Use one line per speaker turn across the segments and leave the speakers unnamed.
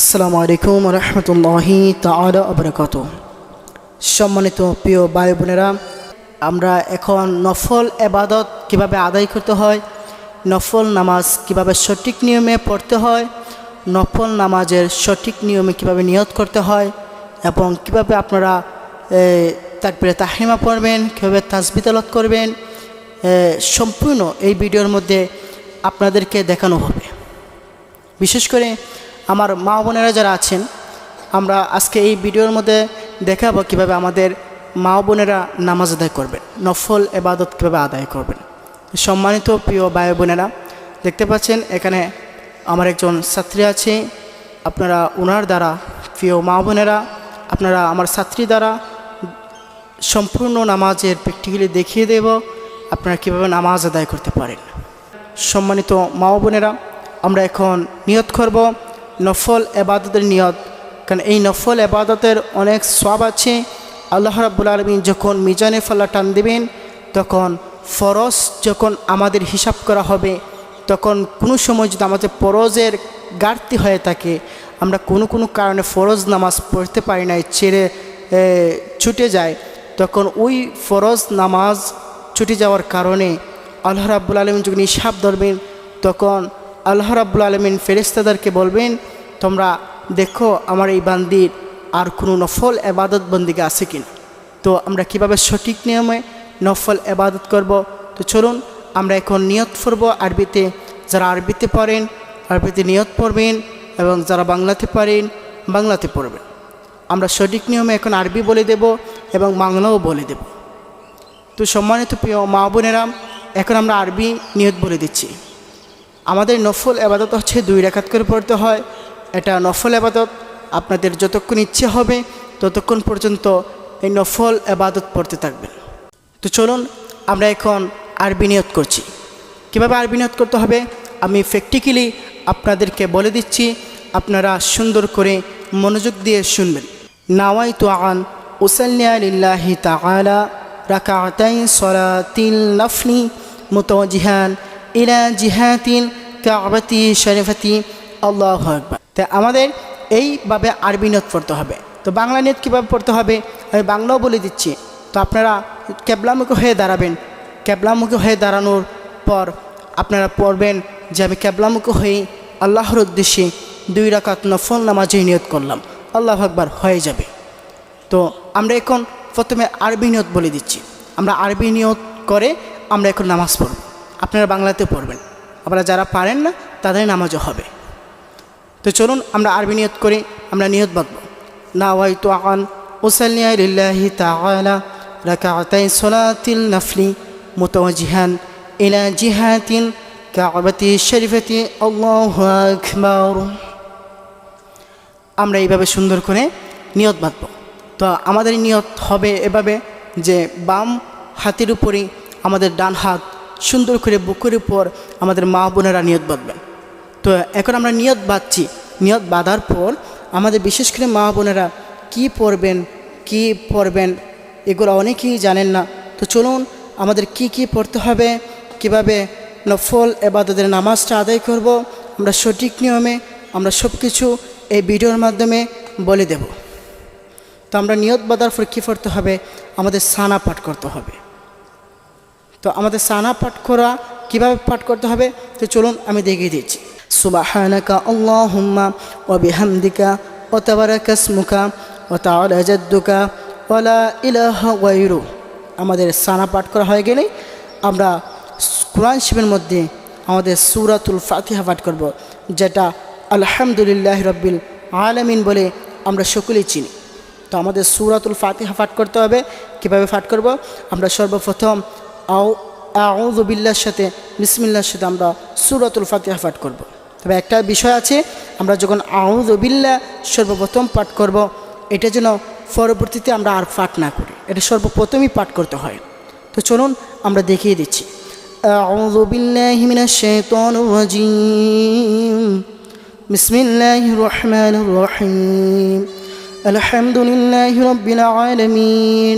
আসসালামু আলাইকুম রহমতুল্লাহি তালা আবরাকাত সম্মানিত প্রিয় ভাই বোনেরা, আমরা এখন নফল এবাদত কীভাবে আদায় করতে হয়, নফল নামাজ কীভাবে সঠিক নিয়মে পড়তে হয়, নফল নামাজের সঠিক নিয়মে কীভাবে নিয়ত করতে হয় এবং কীভাবে আপনারা তারপরে তাহিমা পড়বেন, কীভাবে তাসবিতালত করবেন সম্পূর্ণ এই ভিডিওর মধ্যে আপনাদেরকে দেখানো হবে। বিশেষ করে আমার মা বোনেরা যারা আছেন, আমরা আজকে এই ভিডিওর মধ্যে দেখাবো কীভাবে আমাদের মা বোনেরা নামাজ আদায় করবেন, নফল এবাদত কীভাবে আদায় করবেন। সম্মানিত প্রিয় ভাই বোনেরা, দেখতে পাচ্ছেন এখানে আমার একজন ছাত্রী আছে, আপনারা ওনার দ্বারা, প্রিয় মা বোনেরা, আপনারা আমার ছাত্রী দ্বারা সম্পূর্ণ নামাজের প্র্যাকটিক্যালি দেখিয়ে দেব, আপনারা কীভাবে নামাজ আদায় করতে পারেন। সম্মানিত মা বোনেরা, আমরা এখন নিয়ত করব নফল এবাদতের নিয়ত। কারণ এই নফল এবাদতের অনেক সব আছে। আল্লাহ রাব্বুল আলমিন যখন মিজানে ফাল্লা টান দেবেন, তখন ফরজ যখন আমাদের হিসাব করা হবে, তখন কোনো সময় যদি আমাদের ফরজের ঘাটতি হয়ে থাকে, আমরা কোনো কোনো কারণে ফরজ নামাজ পড়তে পারি না ছেড়ে ছুটে যায় তখন ওই ফরজ নামাজ ছুটে যাওয়ার কারণে আল্লাহ রাব্বুল আলমিন যখন হিসাব ধরবেন, তখন আল্লাহ রাব্বুল আলমিন ফেরেস্তাদেরকে বলবেন, তোমরা দেখো আমার এই বান্দির আর কোনো নফল এবাদত বন্দিকে আছে কিনা। তো আমরা কীভাবে সঠিক নিয়মে নফল এবাদত করব? তো চলুন, আমরা এখন নিয়ত করব আরবিতে। যারা আরবিতে পারেন আরবিতে নিয়ত পড়বেন এবং যারা বাংলাতে পারেন বাংলাতে পড়বেন। আমরা সঠিক নিয়মে এখন আরবি বলে দেব এবং বাংলাও বলে দেব। তো সম্মানিত প্রিয় মা বোনেরাম এখন আমরা আরবি নিয়ত বলে দিচ্ছি। আমাদের নফল আবাদত হচ্ছে দুই রেখাত করে পড়তে হয়। এটা নফল আবাদত, আপনাদের যতক্ষণ ইচ্ছে হবে ততক্ষণ পর্যন্ত এই নফল আবাদত পড়তে থাকবেন। তো চলুন, আমরা এখন আরবি নিয়ত করছি। কীভাবে আরবি নিয়ত করতে হবে? আমি প্র্যাকটিক্যালি আপনাদেরকে বলে দিচ্ছি, আপনারা সুন্দর করে মনোযোগ দিয়ে শুনবেন। নাওয়াই তো আন উসাল্লিয়া লিল্লাহি তাআলা রাকাতাইন সলাতিল নফলি মুতাওয়াজিহান ইলা জিহাতিল কাবাতি শরীফাতি, আল্লাহু আকবার। তো আমাদের এইভাবে আরবি নিয়ত পড়তে হবে। তো বাংলা নিয়ত কীভাবে পড়তে হবে? আমি বাংলাও বলে দিচ্ছি। তো আপনারা ক্যাবলামুখী হয়ে দাঁড়াবেন। ক্যাবলামুখী হয়ে দাঁড়ানোর পর আপনারা পড়বেন যে আমি ক্যাবলামুখী হয়ে আল্লাহর উদ্দেশ্যে দুই রাকাত নফল নামাজে নিয়ত করলাম। আল্লাহ আকবার হয়ে যাবে। তো আমরা এখন প্রথমে আরবি নিয়ত বলে দিচ্ছি। আমরা আরবি নিয়ত করে আমরা এখন নামাজ পড়ব। আপনারা বাংলাতে পড়বেন। আপনারা যারা পারেন না, তাদের নামাজও হবে। তো চলুন, আমরা আরবি নিয়ত করি, আমরা নিয়ত বাঁধব। না ওয়াই তো আন তাআলা রাকাতাই সলাতিল নফলি মুতাওয়াজিহান ইলা জিহাতিন কাবাতি শরীফাতি আমরা এইভাবে সুন্দর করে নিয়ত বাঁধব। তো আমাদের নিয়ত হবে এভাবে যে বাম হাতের উপরেই আমাদের ডান হাত সুন্দর করে বুকের উপর আমাদের মা বোনেরা নিয়ত বাঁধবেন তো এখন আমরা নিয়ত বাঁধছি। নিয়ত বাঁধার পর আমাদের বিশেষ করে মা বোনেরা কী পড়বেন, কি পড়বেন, এগুলো অনেকেই জানেন না। তো চলুন আমাদের কি কি পড়তে হবে, কীভাবে নফল এবাদতের নামাজটা আদায় করব, আমরা সঠিক নিয়মে আমরা সব কিছু এই ভিডিওর মাধ্যমে বলে দেব। তো আমরা নিয়ত বাঁধার পর কী পড়তে হবে, আমাদের সানা পাঠ করতে হবে। তো আমাদের সানা পাঠ করা কীভাবে পাঠ করতে হবে? তো চলুন আমি দেখিয়ে দিচ্ছি। সুবাহানাকা আল্লাহুম্মা ও বিহামদিকা ও তাবারাকা ইসমুকা ও গায়রু। আমাদের সানা পাঠ করা হয়ে গেলে আমরা কোরআন শিবের মধ্যে আমাদের সুরাতুল ফাতিহা পাঠ করব, যেটা আলহামদুলিল্লাহ রব্বিল আলামিন বলে আমরা সকলেই চিনি। তো আমাদের সুরাতুল ফাতিহা পাঠ করতে হবে। কীভাবে পাঠ করব? আমরা সর্বপ্রথম আউ আউজবিল্লার সাথে বিসমিল্লার সাথে আমরা সুরাতুল ফাতিহা পাঠ করব। তবে একটা বিষয় আছে আমরা যখন আউজবিল্লা সর্বপ্রথম পাঠ করব এটা যেন পরবর্তীতে আমরা আর পাঠ না করি এটা সর্বপ্রথমই পাঠ করতে হয় তো চলুন আমরা দেখিয়ে দিচ্ছি أعوذ بالله من الشيطان الرجيم بسم الله الرحمن الرحيم الحمد لله رب العالمين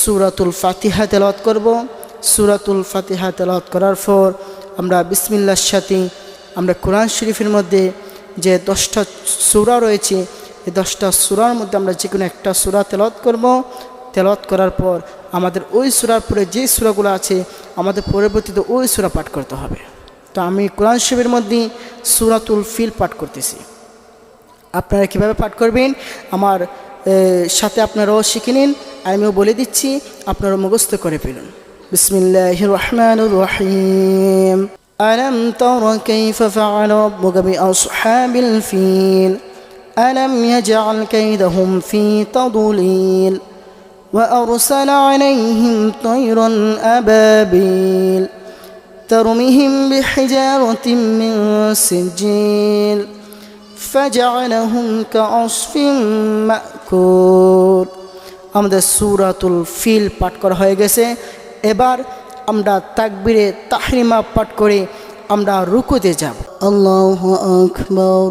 সুরাতুল ফাতিহা তেলাওয়াত করব। সুরাতুল ফাতিহা তেলাওয়াত করার পর আমরা বিসমিল্লার সাথে আমরা কোরআন শরীফের মধ্যে যে দশটা সুরা রয়েছে, এই দশটা সুরার মধ্যে আমরা যে কোনো একটা সুরা তেলাওয়াত করব। তেলাওয়াত করার পর আমাদের ওই সুরার পরে যে সুরাগুলো আছে, আমাদের পরবর্তীতে ওই সুরা পাঠ করতে হবে। তো আমি কোরআন শরীফের মধ্যে সুরাতুল ফিল পাঠ করতেছি। আপনারা কীভাবে পাঠ করবেন? আমার সাথে আপনারাও শিখে নিন। আমিও বলে দিচ্ছি আপনারা মুখস্থ করে ফেলুন বিসমিল্লাহ রহমান রহিম ألم تر كيف فعل ربك بأصحاب الفيل ألم يجعل كيدهم في تضليل وأرسل عليهم طيرا أبابيل ترمهم بحجارة من سجيل فجعلهم كعصف مأكول আমাদের সুরাতুল ফিল পাঠ করা হয়ে গেছে এবার আমরা তাকবিরে তাহরিমা পাঠ করে আমরা রুকুতে যাব আল্লাহ আকবর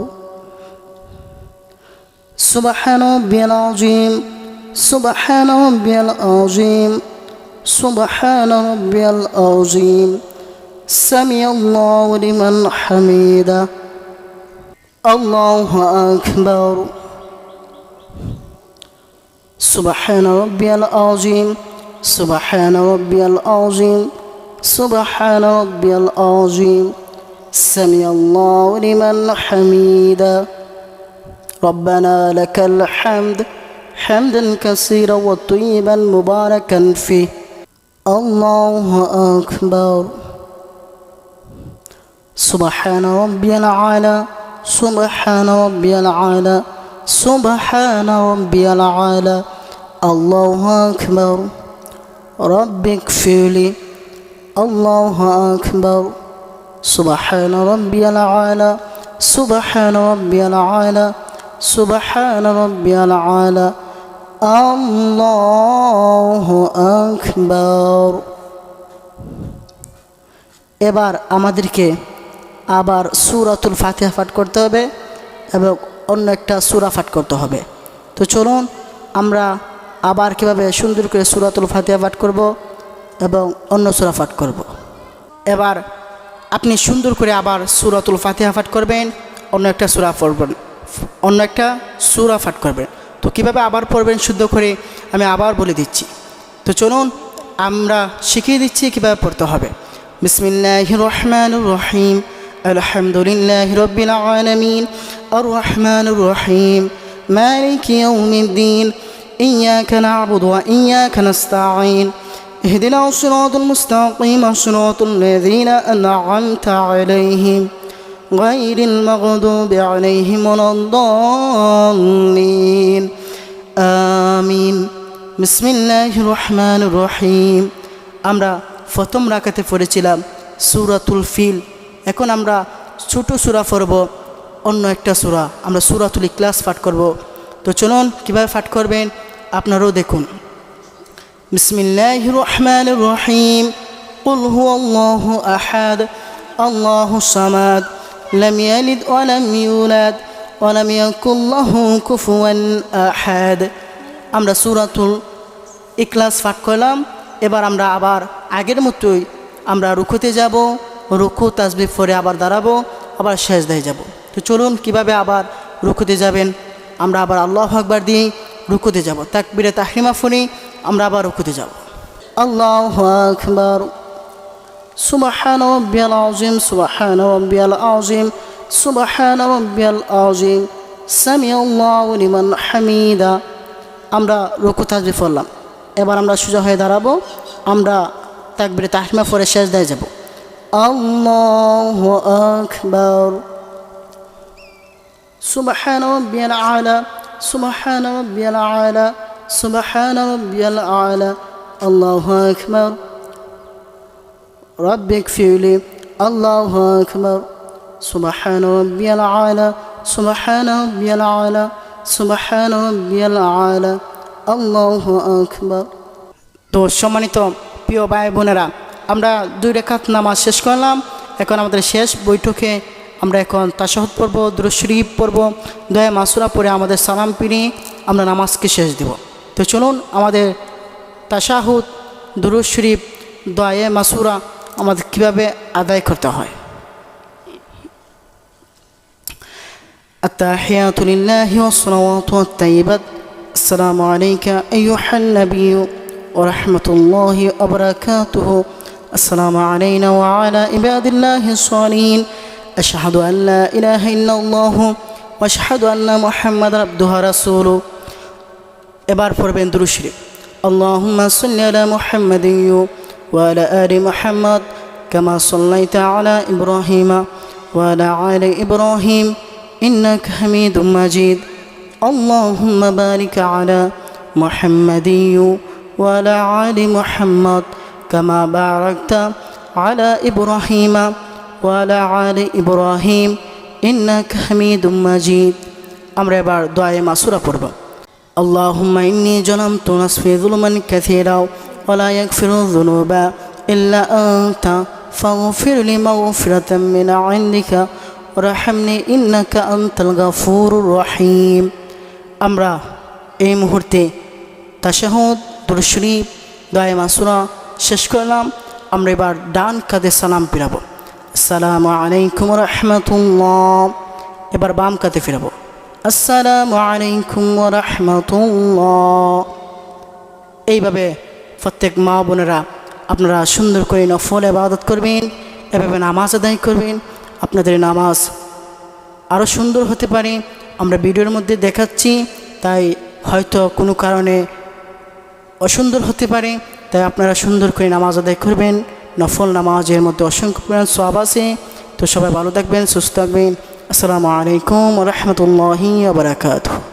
سبحان ربي العظيم سبحان ربي العظيم سبحان ربي العظيم سمع الله لمن حميده الله أكبر سبحان ربي العظيم سبحان ربي العظيم سبحان ربي العظيم. سمع الله لمن حميدا ربنا لك الحمد حمدا كثيرا وطيبا مباركا فيه. الله أكبر. سبحان ربي العالى سبحان ربي العالى سبحان ربي العالى الله أكبر رب اغفر لي الله أكبر سبحان ربي العالى سبحان ربي العالى سبحان ربي العالى الله أكبر এবার আমাদেরকে আবার সুরাতুল ফাতিহা পাঠ করতে হবে এবং অন্য একটা সুরা পাঠ করতে হবে। তো চলুন, আমরা আবার কীভাবে সুন্দর করে সুরাতুল ফাতিয়া পাঠ করব এবং অন্য সুরা পাঠ করব। এবার আপনি সুন্দর করে আবার সুরাতুল ফাতিহা পাঠ করবেন, অন্য একটা সুরা পড়বেন, অন্য একটা সুরা পাঠ করবেন। তো কীভাবে আবার পড়বেন শুদ্ধ করে আমি আবার বলে দিচ্ছি। তো চলুন, আমরা শিখিয়ে দিচ্ছি কীভাবে পড়তে হবে। বিসমিল্লাহ রহমান রহিম। الحمد لله رب العالمين الرحمن الرحيم مالك يوم الدين إياك نعبد وإياك نستعين اهدنا الصراط المستقيم صراط الذين أنعمت عليهم غير المغضوب عليهم ولا الضالين آمين بسم الله الرحمن الرحيم আমরা প্রথম রাকাতে পড়েছিলাম সুরাতুল ফিল এখন আমরা ছোট সুরা পড়ব অন্য একটা সুরা আমরা সুরাতুল ইখলাস পাঠ করব তো চলুন কীভাবে পাঠ করবেন আপনারাও দেখুন বিসমিল্লাহ রহমান রহিম قل هو الله أحد الله الصمد لم يلد ولم يولد ولم يكن له كفوا أحد আমরা সুরাতুল ইখলাস পাঠ করলাম এবার আমরা আবার আগের মতোই আমরা রুকুতে যাব রুখু তাজবি পরে আবার দাঁড়াবো আবার শেষ দেয় যাব। তো চলুন কীভাবে আবার রুখুতে যাবেন? আমরা আবার আল্লাহ আকবার দিয়ে রুকুতে যাব। তাকবিরে তাহিমা ফোনি আমরা আবার রুকুতে যাব। আল্লাহ আকবর। সুবাহান রব্বিয়াল আউজিম সুবাহান রব্বিয়াল আজিম সুবাহান রব্বিয়াল আজিম সামি লিমান হামিদা। আমরা রুখু তাজবি ফরলাম এবার আমরা সোজা হয়ে দাঁড়াবো আমরা তাকবিরে তাহিমা পরে শেষ দেয় যাব। الله أكبر سبحان ربي الأعلى سبحان ربي الأعلى سبحان ربي الأعلى الله أكبر رب اغفر لي الله أكبر سبحان ربي الأعلى سبحان ربي الأعلى সুবহান রাব্বিয়াল আলা আল্লাহু আকবার তো সম্মানিত প্রিয় ভাই বোনেরা আমরা দুই রেখাত নামাজ শেষ করলাম এখন আমাদের শেষ বৈঠকে আমরা এখন তাশাহুদ পড়ব দুরুশরীফ পড়ব দয়া মাসুরা পরে আমাদের সালাম পিনি আমরা নামাজকে শেষ দেব তো চলুন আমাদের তাশাহুদ দুরুশরীফ দয়ে মাসুরা আমাদের কীভাবে আদায় করতে হয় التحيات لله والصلوات والطيبات السلام عليك أيها النبي ورحمة الله وبركاته السلام علينا وعلى عباد الله الصالحين أشهد أن لا إله إلا الله وأشهد أن محمد عبده رسوله এবার পড়বেন দুরুশরীফ اللهم صل على محمد وعلى آل محمد كما صليت على إبراهيم وعلى آل إبراهيم إنك حميد مجيد اللهم بارك على محمد وعلى آل محمد كما باركت على إبراهيم وعلى آل إبراهيم إنك حميد مجيد আমরা এবার দোয়ায়ে মাসুরা পড়ব اللهم إني ظلمت نفسي ظلما كثيرا ولا يغفر الذنوب إلا أنت فاغفر لي مغفرة من عندك وارحمني إنك أنت الغفور الرحيم আমরা এই মুহূর্তে তাশাহুদ দুরশরীফ দয়া মাসুরা শেষ করলাম। আমরা এবার ডান কাঁধে সালাম ফিরাবো। আসসালামু আলাইকুম রহমতুল্লাহ। এবার বাম কাঁধে ফিরাবো। আসসালামু আলাইকুম রহমতুল্লাহ। এইভাবে প্রত্যেক মা বোনেরা আপনারা সুন্দর করে নফল আবাদত করবেন, এভাবে নামাজ আদায় করবেন। আপনাদের নামাজ আরও সুন্দর হতে পারে। আমরা ভিডিওর মধ্যে দেখাচ্ছি, তাই হয়তো কোনো কারণে অসুন্দর হতে পারে। তাই আপনারা সুন্দর করে নামাজ আদায় করবেন, নফল নামাজের মধ্যে অসংখ্য পরিমাণ সব আছে। তো সবাই ভালো থাকবেন, সুস্থ থাকবেন। আসসালামু আলাইকুম রহমতুল্লাহি বারাকাতু